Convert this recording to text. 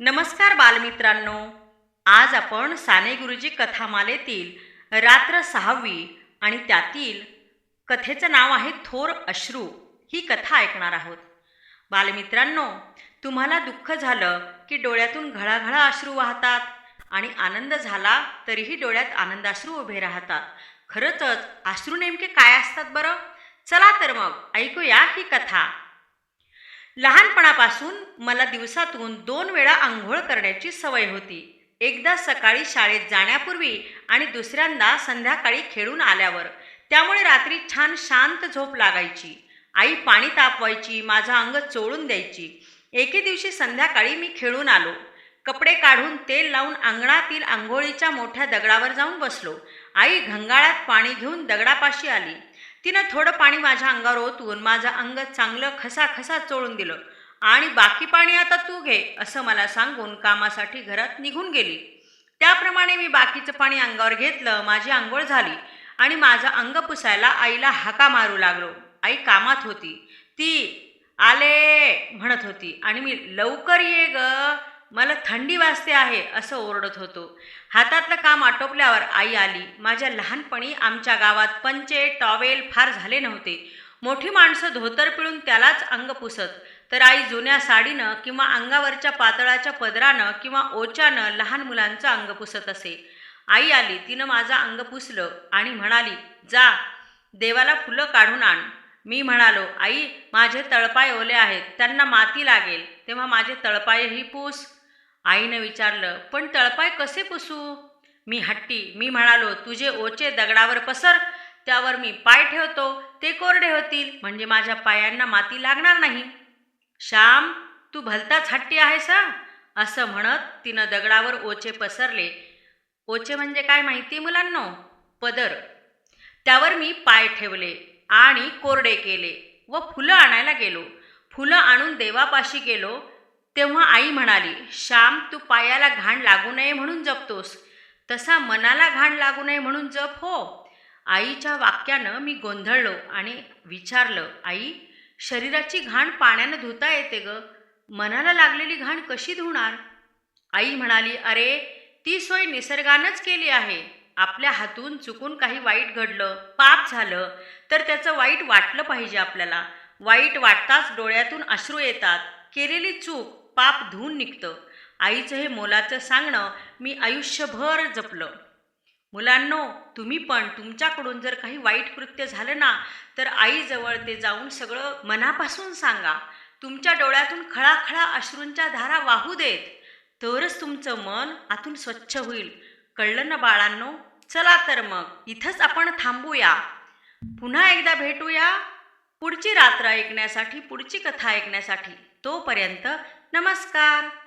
नमस्कार बालमित्रांनो. आज आपण साने गुरुजी कथामालेतील रात्र सहावी आणि त्यातील कथेचं नाव आहे थोर अश्रू ही कथा ऐकणार आहोत. बालमित्रांनो तुम्हाला दुःख झालं की डोळ्यातून घळाघळा अश्रू वाहतात आणि आनंद झाला तरीही डोळ्यात आनंदाश्रू उभे राहतात. खरंच अश्रू नेमके काय असतात बरं? चला तर मग ऐकूया ही कथा. लहानपणापासून मला दिवसातून दोन वेळा आंघोळ करण्याची सवय होती. एकदा सकाळी शाळेत जाण्यापूर्वी आणि दुसऱ्यांदा संध्याकाळी खेळून आल्यावर. त्यामुळे रात्री छान शांत झोप लागायची. आई पाणी तापवायची माझं अंग चोळून द्यायची. एके दिवशी संध्याकाळी मी खेळून आलो. कपडे काढून तेल लावून अंगणातील आंघोळीच्या मोठ्या दगडावर जाऊन बसलो. आई घंगाळात पाणी घेऊन दगडापाशी आली. तिनं थोडं पाणी माझ्या अंगावर ओतून माझं अंग चांगलं खसा खसा चोळून दिलं. आणि बाकी पाणी आता तू घे असं मला सांगून कामासाठी घरात निघून गेली. त्याप्रमाणे मी बाकीचं पाणी अंगावर घेतलं माझी आंघोळ झाली आणि माझं अंग पुसायला आईला हाका मारू लागलो. आई कामात होती. ती आले म्हणत होती. आणि मी लवकर ये ग. मला थंडी वाजते आहे असं ओरडत होतो. हातातलं काम आटोपल्यावर आई आली. माझ्या लहानपणी आमच्या गावात पंचे टॉवेल फार झाले नव्हते. मोठी माणसं धोतर पिळून त्यालाच अंग पुसत. तर आई जुन्या साडीनं किंवा अंगावरच्या पातळाच्या पदरानं किंवा ओच्यानं लहान मुलांचं अंग पुसत असे. आई आली. तिनं माझं अंग पुसलं आणि म्हणाली जा देवाला फुलं काढून आण. मी म्हणालो आई माझे तळपाय ओले आहेत. त्यांना माती लागेल. तेव्हा माझे तळपायही पूस. आईनं विचारलं पण तळपाय कसे पुसू? मी हट्टी मी म्हणालो तुझे ओचे दगडावर पसर त्यावर मी पाय ठेवतो ते कोरडे होतील म्हणजे माझ्या पायांना माती लागणार नाही. श्याम तू भलताच हट्टी आहेस हा? असं म्हणत तिनं दगडावर ओचे पसरले. ओचे म्हणजे काय माहिती मुलांनो? पदर. त्यावर मी पाय ठेवले आणि कोरडे केले व फुलं आणायला गेलो. फुलं आणून देवापाशी गेलो तेव्हा आई म्हणाली श्याम तू पायाला घाण लागू नये म्हणून जपतोस. तसा मनाला घाण लागू नये म्हणून जप हो. आईच्या वाक्यानं मी गोंधळलो आणि विचारलं आई शरीराची घाण पाण्यानं धुता येते ग. मनाला लागलेली घाण कशी धुणार? आई म्हणाली अरे ती सोय निसर्गानंच केली आहे. आपल्या हातून चुकून काही वाईट घडलं पाप झालं तर त्याचं वाईट वाटलं पाहिजे आपल्याला. वाईट वाटताच डोळ्यातून अश्रू येतात. केलेली चूक पाप धुवून निघतं. आईचं हे मोलाचं सांगणं मी आयुष्यभर जपलं. मुलांनो तुम्ही पण तुमच्याकडून जर काही वाईट कृत्य झालं ना तर आईजवळ ते जाऊन सगळं मनापासून सांगा. तुमच्या डोळ्यातून खळाखळा अश्रूंच्या धारा वाहू देत. तरच तुमचं मन आतून स्वच्छ होईल. कळलं ना बाळांनो? चला तर मग इथंच आपण थांबूया. पुन्हा एकदा भेटूया पुढची रात्र ऐकण्यासाठी पुढची कथा ऐकण्यासाठी. तोपर्यंत नमस्कार.